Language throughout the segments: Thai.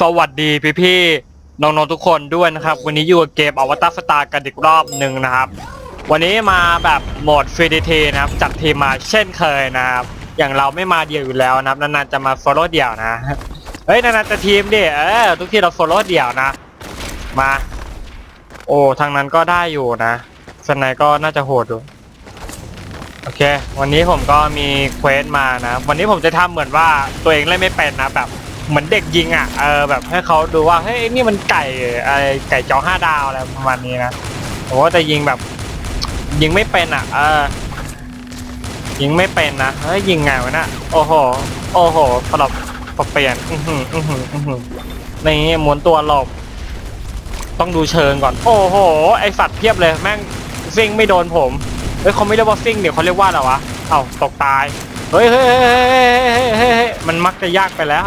สวัสดีพี่พี่น้องๆทุกคนด้วยนะครับ วันนี้อยู่กับเกมอวตารสตาร์กันอีกรอบหนึ่งนะครับ วันนี้มาแบบโหมดฟรีดีทีนะครับจัดทีมมาเช่นเคยนะครับ อย่างเราไม่มาเดี่ยวอยู่แล้วนะครับนานๆจะมาโซโล่เดี่ยวนะเฮ้ยนานๆจะทีมดิเออทุกทีเราโซโล่เดี่ยวนะ มา โอ้ทางนั้นก็ได้อยู่นะสไนก็น่าจะโหดอยู่โอเค วันนี้ผมก็มีเควสมานะ วันนี้ผมจะทำเหมือนว่าตัวเองเล่นไม่เป็นนะแบบ เหมือนเด็กยิงอะเออแบบให้เขาดูว่าเฮ้ยนี่มันไก่อะไรไก่จอห้าดาวอะไรประมาณนี้นะผมว่าจะยิงแบบ ยิงไม่เป็นอะ เออ ยิงไม่เป็นนะเฮ้ยยิงไงวะน่ะโอ้โห โอ้โหปรับปรับเปลี่ยนอือหืออือหืออือหือนี่หมุนตัวหลบต้องดูเชิงก่อน โอ้โห ไอสัตว์เพียบเลยแม่งซิ่งไม่โดนผมเฮ้ยเขาไม่เรียกว่าซิ่งเดี๋ยวเขาเรียกว่าอะไรวะเอ้าตกตายเฮ้ยเฮ้ยเฮ้ยเฮ้ยเฮ้ยเฮ้ยเฮ้ยมันมักจะยากไปแล้ว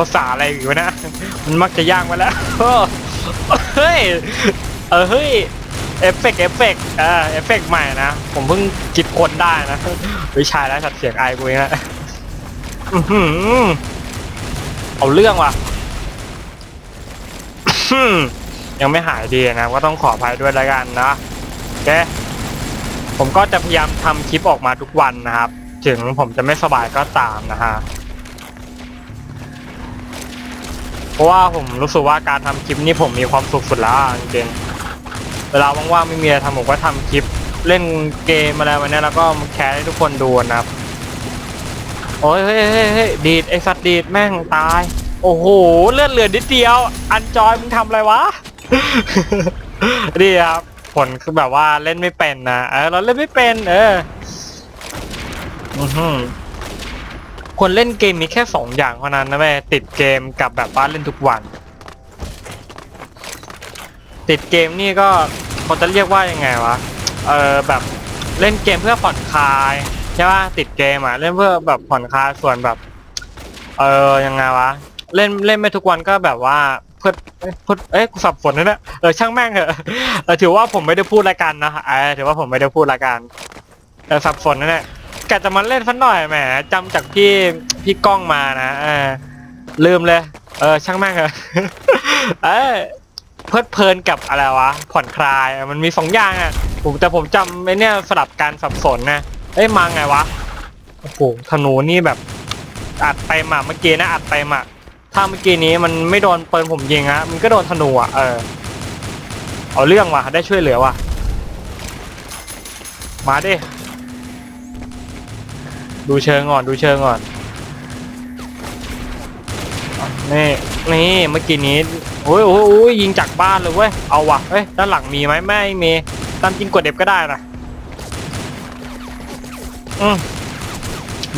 ภาษาอะไรอยู่นะ มันมักจะยากไปแล้ว เฮ้ย เออเฮ้ย เอฟเฟกต์เอฟเฟกต์เออเอฟเฟกต์ใหม่นะ ผมเพิ่งคิดคนได้นะวิชายแล้วสัตว์เสียงไอกูเองนะเอาเรื่องว่ะยังไม่หายดีนะ ก็ต้องขออภัยด้วยล้วกันนะโอเคผมก็จะพยายามทำคลิปออกมาทุกวันนะครับ ถึงผมจะไม่สบายก็ตามนะฮะ ราะว่าผมรู้สึกว่าการทำคลิปนี่ผมมีความสุขสุดแล้วอะจริงๆเวลาว่างๆไม่มีอะไรทำผมก็ทำคลิป เล่นเกมอะไรวันนี้แล้วก็มาแคสให้ทุกคนดูนะครับโอ้ยเฮ้ยเฮ้ยเฮ้ยดีดไอสัตว์ดีดแม่งตาย โอ้โหเลือดเหลือนิดเดียว อันจอยมึงทำอะไรวะนี่ครับผลคือแบบว่าเล่นไม่เป็นนะเออเราเล่นไม่เป็น เอออือ หือคนเล่นเกมมีแค่สองอย่างเท่านั้นนะแม่ติดเกมกับแบบว่าเล่นทุกวัน ติดเกมนี่ก็เขาจะเรียกว่ายังไงวะเออแบบเล่นเกมเพื่อผ่อนคลายใช่ป่ะติดเกมอะเล่นเพื่อแบบผ่อนคลายส่วนแบบ เออยังไงวะเล่นเล่นไม่ทุกวันก็แบบว่าเพื่อเพื่อเอ้ยกูสับสนนะเนี่ยเออช่างแม่งเถอะเออถือว่าผมไม่ได้พูดละกันนะเออถือว่าผมไม่ได้พูดละกันเออสับสนนะเนี่ย กะจะมาเล่นสักหน่อยแหมจำจากพี่พี่ก้องมานะเออลืมเลย เออช่างแม่งเถอะเออเพลิดเพลินกับอะไรวะ ผ่อนคลายมันมีสองอย่างอะผมแต่ผมจำไอ้เนี่ยสลับการสับสนนะเอ้ยมาไงวะโอ้โหธนูนี่แบบ อัดเต็มอะเมื่อกี้นะอัดเต็มอะถ้าเมื่อกี้นี้มันไม่โดนปืนผมยิงอะมันก็โดนธนูอะเออเอาเรื่องว่ะได้ช่วยเหลือว่ะมาดิ ดูเชิงก่อนดูเชิงก่อนนี่นี่เมื่อกี้นี้โอ้ยโอ้ยอยยิงจากบ้านเลยเว้ยเอาว่ะเอ้ยด้านหลังมีไหมไม่มีตามจริงกดเด็บก็ได้นะอืม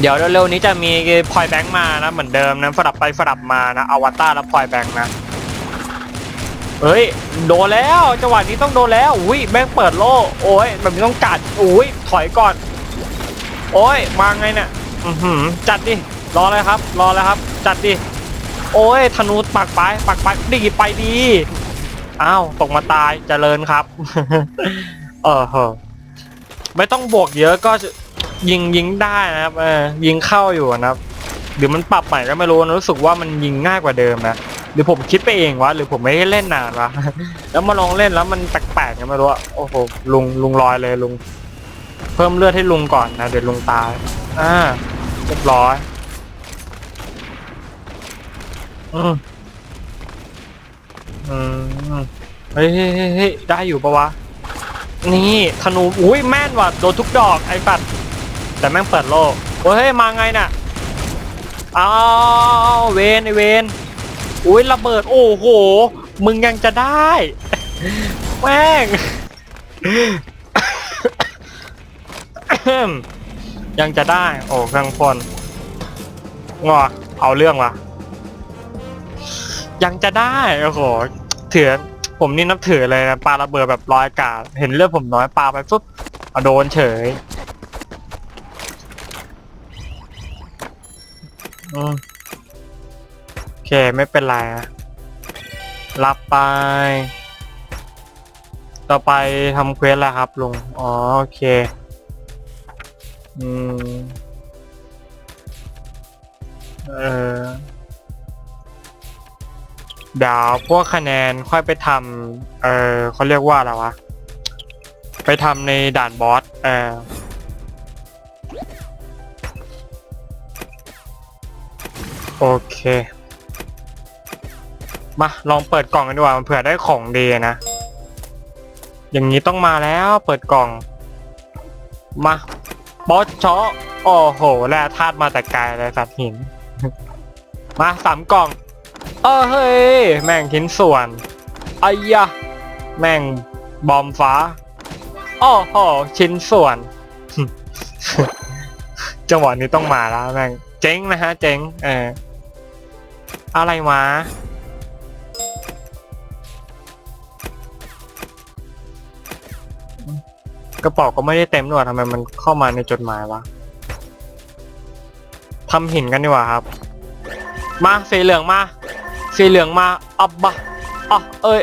เดี๋ยวเร็วๆนี้จะมีพอยแบงค์มานะเหมือนเดิมนะสลับไปสลับมานะอวตารแล้วพอยแบงค์นะเฮ้ยโดนแล้วจังหวะนี้ต้องโดนแล้วอุ้ยแบงค์เปิดโล่โอ้ยแบบนี้ต้องกัดอุ้ยถอยก่อน โอ้ยมาไงเนี่ยอือหือจัดดิรอเลยครับ รอเลยครับ จัดดิโอ้ยธนูปักไปปักไปดีไปดีอ้าวตกมาตายเจริญครับ เออเหอไม่ต้องบวกเยอะก็ยิงยิงได้นะครับเออยิงเข้าอยู่นะครับหรือมันปรับใหม่ก็ไม่รู้นะรู้สึกว่ามันยิงง่ายกว่าเดิมนะหรือผมคิดไปเองวะหรือผมไม่ได้เล่นนานวะแล้วมาลองเล่นแล้วมันแปลกๆก็ไม่รู้อะโอ้โหลุงลุงลอยเลยลุง เพิ่มเลือดให้ลุงก่อนนะเดี๋ยวลุงตาย อ่าเรียบร้อยอืมอืมเฮ้ยเฮ้ยเฮ้ยได้อยู่ปะวะ นี่ธนูอุ้ยแม่นว่ะโดนทุกดอกไอ้ปัด แต่แม่งเปิดโลกเฮ้ยมาไงน่ะอ้าวเวนไอเวนอุ้ยระเบิดโอ้โห มึงยังจะได้ แม่ง ยังจะได้ โอ้เครื่องพลงอเอาเรื่องวะยังจะได้โอ้โหเถื่อนผมนี่นับถือเลยนะปลาระเบิดแบบร้อยกาดเห็นเลือดผมน้อยปลาไปปุ๊บเอาโดนเฉยโอเคไม่เป็นไรอะรับไป ต่อไปทำเควสแล้วครับลุงอ๋อโอเค อืมเออเดี๋ยวพวกคะแนนค่อยไปทำเออเขาเรียกว่าอะไรวะ ไปทำในด่านบอสเออโอเค มาลองเปิดกล่องกันดีกว่ามันเผื่อได้ของดีนะ อย่างนี้ต้องมาแล้วเปิดกล่อง มา บอสชอโอ้โหแร่ธาตุมาแต่ไกลเลยสัตว์หิน มาสามกล่องเออเฮ้ย แม่งชิ้นส่วนไอ้ยะ แม่งบอมฟ้าโอ้โหชิ้นส่วน จังหวะนี้ต้องมาแล้วแม่ง เจ๊งนะฮะ เจ๊ง เออ อะไรวะ กระเป๋าก็ไม่ได้เต็มด้วยทำไมมันเข้ามาในจดหมายวะทำหินกันดีกว่าครับ มาสีเหลืองมา สีเหลืองมาอับบะอะเอ้ย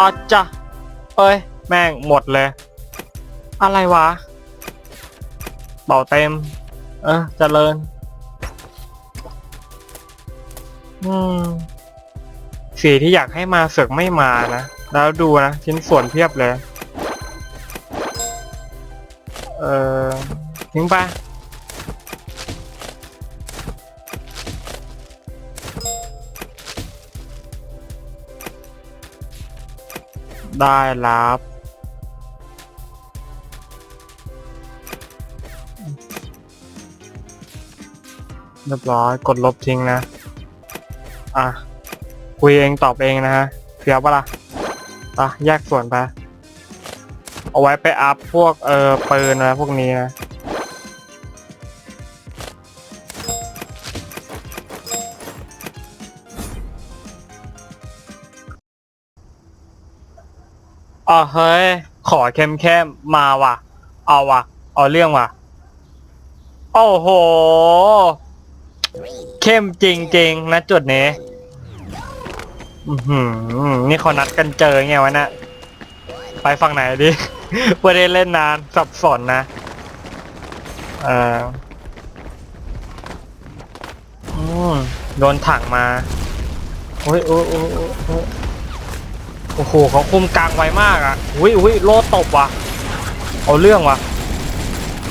อาจ้ะเอ้ย แม่งหมดเลย อะไรวะเป่าเต็ม เออเจริญ อืมสีที่อยากให้มาเสือกไม่มานะ แล้วดูนะ ชิ้นส่วนเพียบเลย เออทิ้งไปได้รับเรียบร้อยกดลบทิ้งนะ อะ คุยเองตอบเองนะฮะเฟียวปะล่ะไปะแยกส่วนไป เอาไว้ไปอัพพวกเออปืนอะไรพวกนี้นะอ๋อเฮ้ย ขอเข้มเข้มๆมาว่ะ เอาว่ะ เอาเรื่องว่ะ โอ้โห เข้มจริงๆนะจุดนี้อือหือนี่เขานัดกันเจอไงวะเนะไปฝั่งไหนดิ เพื่ได้เล่นนานสับสนนะเอออืมโดนถังมาโอ้ยโอ้ยโอ้ยโอ้ยโอ้ยโอ้โหเขาคุมกลางไวมากอะอุ้ยอุ้ยโลตบว่ะ เอาเรื่องว่ะ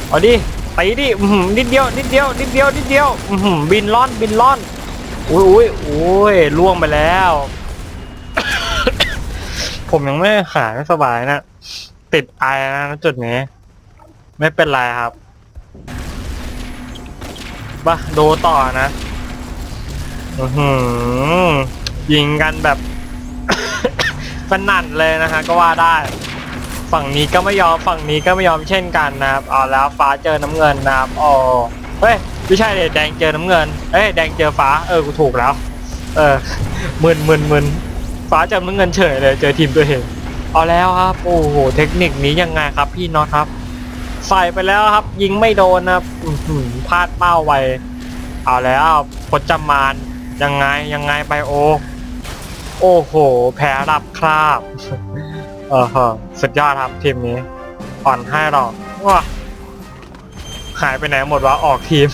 เอาดิไปดิอื้อหือนิดเดียวนิดเดียวนิดเดียวนิดเดียวอื้อหือบินล่อนบินล่อนอุ้ยอุ้ยอุ้ยล่วงไปแล้ว ผมยังไม่หายไม่สบายนะ ติดไอนะจุดนี้ ไม่เป็นไรครับบ้าดูต่อนะอือหือยิงกันแบบ สนั่นเลยนะฮะก็ว่าได้ ฝั่งนี้ก็ไม่ยอมฝั่งนี้ก็ไม่ยอมเช่นกันนะครับเอาแล้วฟ้าเจอน้ำเงินนะครับอ๋อเฮ้ยไม่ใช่เลยแดงเจอน้ำเงินเอ้ยแดงเจอฟ้าเออกูถูกแล้ว เออมึนมึนมึนฟ้าเจอน้ำเงินเฉยเลย เจอทีมตัวเอง เอาแล้วครับโอ้โหเทคนิคนี้ยังไงครับ พี่น็อตครับ ใส่ไปแล้วครับ ยิงไม่โดนนะพลาดเป้าไวเอาแล้วพจมานยังไงยังไงไบโอ โอ้โห แพ้รับคราบ เออฮะสุดยอดครับทีมนี้อ่อนให้เราว้าหายไปไหนหมดวะออกทีม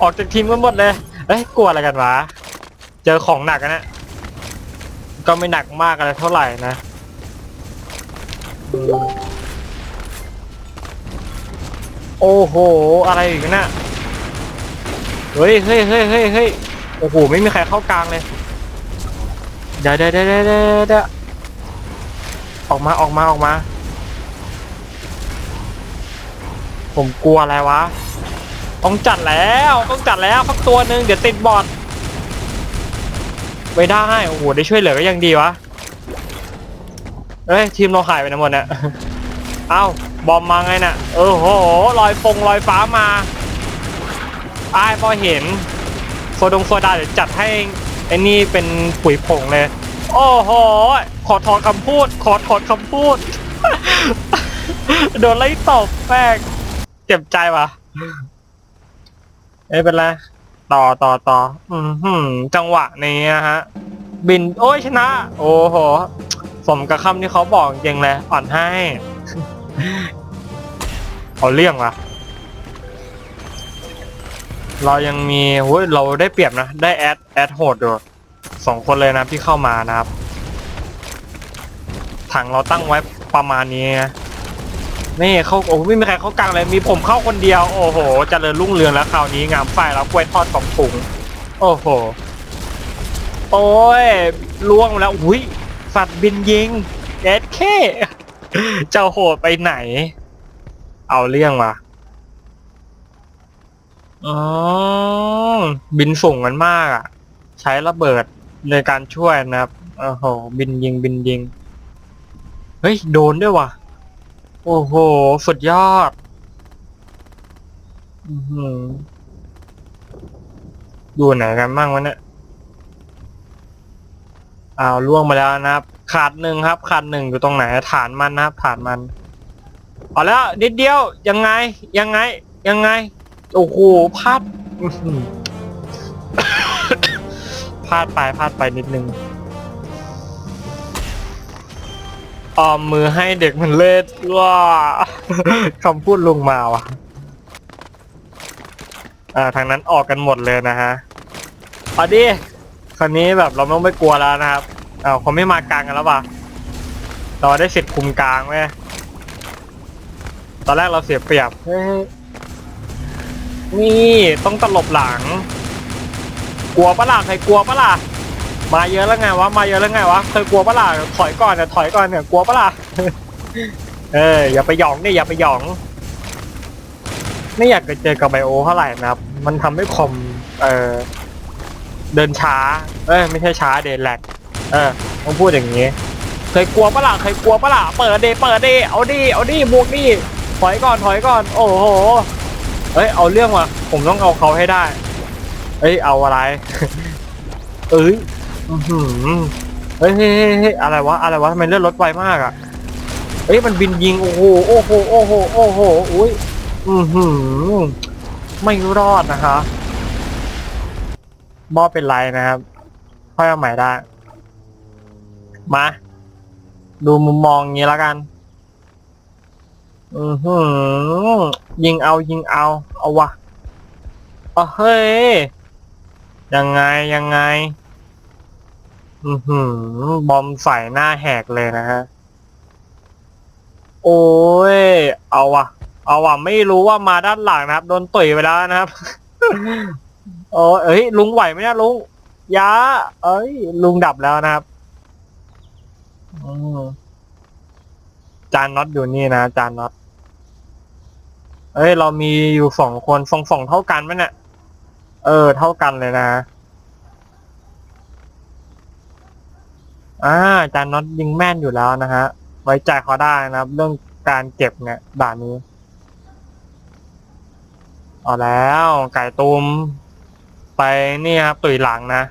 ออกจากทีมกันหมดเลยเอ้ยกลัวอะไรกันวะ เจอของหนักนะก็ไม่หนักมากอะไรเท่าไหร่นะ โอ้โห อะไรอีกนะเฮ้ยเฮ้ยเฮ้ยเฮ้ยเฮ้ยโอ้โห ไม่มีใครเข้ากลางเลย เดี๋ยวเดี๋ยวเดี๋ยวเดี๋ยวเดี๋ยวออกมาออกมาออกมา ผมกลัวอะไรวะ ต้องจัดแล้วต้องจัดแล้วสักตัวหนึ่งเดี๋ยวติดบอดไม่ได้ โอ้โห ได้ช่วยเหลือก็ยังดีวะ เอ้ยทีมเราหายไปไหนหมดเนี่ยเอ้าบอมมาไงน่ะเออโหลอยฟงลอยฟ้ามาอ้ายพอเห็นโซดงโซดาเดี๋ยวจัดให้ไอ้นี่เป็นปุ๋ยผงเลย โอ้โห ขอถอนคำพูด ขอถอนคำพูด โดนไล่ตบแป้งเจ็บใจว่ะเอ้ยเป็นไร ต่อต่อต่ออืมหืมจังหวะนี้นะฮะ บิน โอ้ยชนะ โอ้โห สมกับคำที่เขาบอกจริงเลยอ่อนให้ เอาเรื่องวะเรายังมีโอ้ยเราได้เปรียบนะ ได้แอดแอดโหดอยู่สองคนเลยนะที่เข้ามานะครับ ถังเราตั้งไว้ประมาณนี้นะนี่เขาโอ้ไม่มีใครเข้ากลางเลยมีผมเข้าคนเดียว โอ้โหเจริญรุ่งเรืองแล้วคราวนี้งามไฟแล้วกล้วยทอดสองถุงโอ้โหโอ้ยล่วงแล้วอุ้ย สัตว์บินยิงเอ็ดเคเจ้าโหดไปไหน เอาเรื่องว่ะอ๋อ บินสูงกันมากอะ ใช้ระเบิดในการช่วยนะครับโอ้โห บินยิงบินยิง เฮ้ย โดนด้วยว่ะ โอ้โห สุดยอดอือหืออยู่ไหนกันบ้างวะเนี่ย อ้าวล่วงมาแล้วนะครับ ขาดหนึ่งครับ ขาดหนึ่งอยู่ตรงไหนฐานมันนะครับ ฐานมันเอาแล้วนิดเดียวยังไงยังไง ยังไงโอ้โหพลาดพลาดไปพลาดไปนิดนึงออมมือให้เด็กมันเล่นว้าคำพูดลงมาว่ะอ่าทางนั้นออกกันหมดเลยนะฮะเอาดิ คราวนี้แบบเราไม่ต้องไปกลัวแล้วนะครับอ้าวเขาไม่มากลางกันแล้วป่ะเราได้สิทธิ์คุมกลางไหมตอนแรกเราเสียเปรียบเฮ้ยนี่ต้องตลบหลัง กลัวปะล่ะใครกลัวปะล่ะมาเยอะแล้วไงวะมาเยอะแล้วไงวะเคยกลัวปะล่ะถอยก่อนเนี่ยถอยก่อนเนี่ยกลัวปะล่ะเอออย่าไปหยองเนี่ยอย่าไปหยอง ไม่อยากจะเจอกับไบโอเท่าไหร่นะครับ มันทำให้คอมเออ เดินช้า เอ้ยไม่ใช่ช้าเดินแลกเออต้องพูดอย่างนี้ เคยกลัวปะล่ะเคยกลัวปะล่ะเปิดเดเปิดเดเอาดิเอาดิบวกดิถอยก่อนถอยก่อน โอ้โหเอ้ยเอาเรื่องว่ะผมต้องเอาเขาให้ได้ เอ้ยเอาอะไร เอ้ยอื้อหือเฮ้ยเฮ้ยเฮ้ยอะไรวะอะไรวะทำไมเลื่อนรถไวมากอะเอ้ยมันบินยิงโอ้โหโอ้โหโอ้โหโอ้โหอุ้ยอือหือไม่รอดนะคะ บอเป็นไรนะครับ ค่อยเอาใหม่ได้ มา ดูมุมมองงนี้แล้วกัน อือหือ ยิงเอายิงเอา เอาวะเอเฮ้ย ยังไงยังไง อือหือบอมใส่หน้าแหกเลยนะฮะ โอ้ย เอาวะเอาวะไม่รู้ว่ามาด้านหลังนะครับ โดนต่อยไปแล้วนะครับ โอ้เอ้ย ลุงไหวไหมเนี่ยลุงยาเอ้ย ลุงดับแล้วนะครับอืมจานน็อตอยู่นี่นะจานน็อตเอ้ย เรามีอยู่สองคนสองสองเท่ากันไหมเนี่ย เออ เท่ากันเลยนะอ่าจานน็อตยิงแม่นอยู่แล้วนะฮะ ไว้ใจเขาได้นะครับ เรื่องการเก็บเนี่ยด่านนี้ เอาแล้ว ไก่ตูม ไปนี่ครับตุยหลังนะ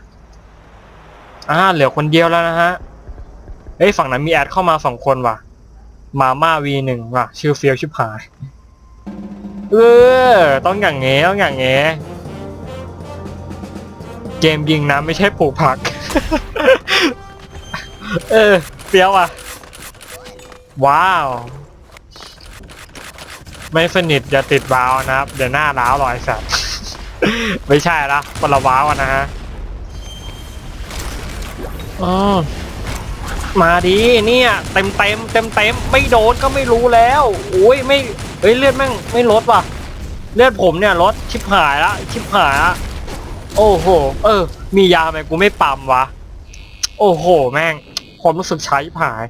อ่าเหลือคนเดียวแล้วนะฮะเฮ้ยฝั่งนั้นมีแอดเข้ามาสองคนว่ะ มาม่าวีหนึ่งว่ะ ชื่อเฟียวชิบหายเออต้องอย่างเงี้ต้องอย่างเงี้เกมยิงนะไม่ใช่ปลูกผัก เออเฟี้ยวอะ ว้าว ไม่สนิทอย่าติดวาวนะครับ เดี๋ยวหน้าร้าวรอยสัตว์ ไม่ใช่ละคนละว้าวอะนะฮะอืมมาดีเนี่ย เต็มเต็มเต็มเต็มไม่โดนก็ไม่รู้แล้วโอ้ยไม่เอ้ยเลือดแม่งไม่ลดว่ะ เลือดผมเนี่ยลดชิบหายละชิบหายละโอ้โห เออ มียาไหมกูไม่ปั๊มวะ โอ้โห แม่งความรู้สึกใช้ชิบหาย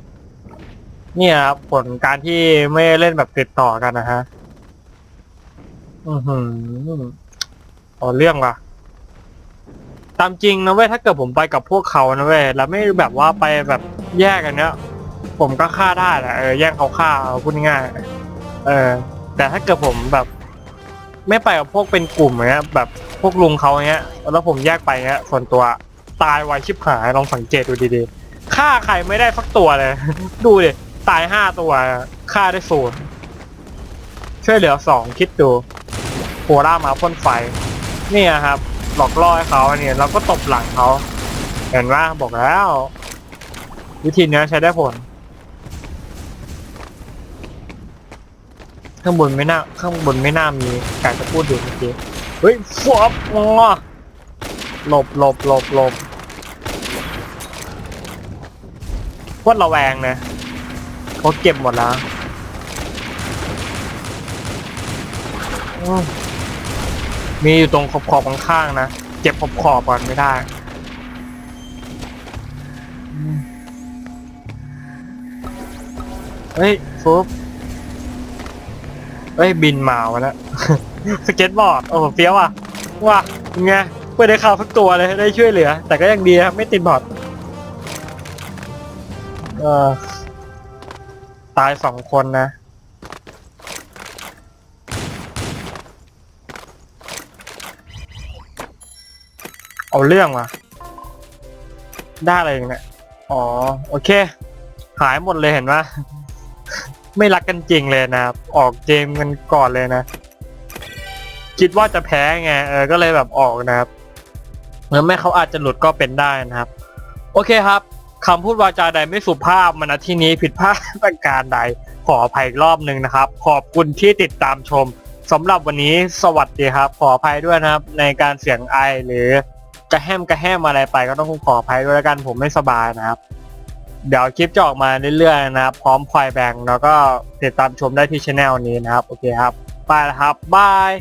เนี่ยครับผลการที่ไม่เล่นแบบติดต่อกันนะฮะ อือหือ เอาเรื่องว่ะ ตามจริงนะเว้ยถ้าเกิดผมไปกับพวกเขานะเว้ยแล้วไม่แบบว่าไปแบบแยกกันเนี้ยผมก็ฆ่าได้แหละเออแย่งเขาฆ่าเอาพูดง่ายเออ แต่ถ้าเกิดผมแบบ ไม่ไปกับพวกเป็นกลุ่มเงี้ย แบบพวกลุงเขาเงี้ย แล้วผมแยกไปเงี้ย ส่วนตัวตายไวชิบหายลองสังเกตดูดีๆฆ่าใครไม่ได้สักตัวเลย ดูดิตายห้าตัวฆ่าได้ศูนย์ช่วยเหลือสองคิดดูโครามาพ่นไฟ เนี่ยครับ หลอกล่อให้เขาเนี่ย เราก็ตบหลังเขาเห็นว่าบอกแล้ว วิธีนี้ใช้ได้ผล ข้างบนไม่น่าข้างบนไม่น่ามีกายจะพูดดูเมื่อกี้เฮ้ยฟอบงอหลบหลบหลบหลบโคตรระแวงนะเขาเก็บหมดแล้ว มีอยู่ตรงขอบขอบข้างๆนะเก็บขอบขอบก่อนไม่ได้เฮ้ยฟุ๊บเฮ้ย บินมาวะแล้วสเก็ตบอร์ดโอ้โหเฟี้ยวอะว้าเป็นไงเพื่อได้ข่าวสักตัวเลยได้ช่วยเหลือ แต่ก็ยังดีครับไม่ติดบอร์ดเออตายสองคนนะ เอาเรื่องว่ะ ได้อะไรอย่างเนี่ยอ๋อ โอเค หายหมดเลยเห็นปะไม่รักกันจริงเลยนะครับ ออกเกมกันก่อนเลยนะ คิดว่าจะแพ้ไง เออ ก็เลยแบบออกนะครับหรือไม่เขาอาจจะหลุดก็เป็นได้นะครับ โอเคครับคำพูดวาจาใดไม่สุภาพมาณที่นี้ผิดพลาดประการใด ขออภัยอีกรอบหนึ่งนะครับ ขอบคุณที่ติดตามชมสำหรับวันนี้สวัสดีครับ ขออภัยด้วยนะครับ ในการเสียงไอหรือ กระแฮมกระแฮมอะไรไปก็ต้องขออภัยด้วยแล้วกันผมไม่สบายนะครับ เดี๋ยวคลิปจะออกมาเรื่อยๆนะครับ พร้อมควายแบงแล้วก็ติดตามชมได้ที่ช anel นี้นะครับ โอเคครับ ไปแล้วครับบาย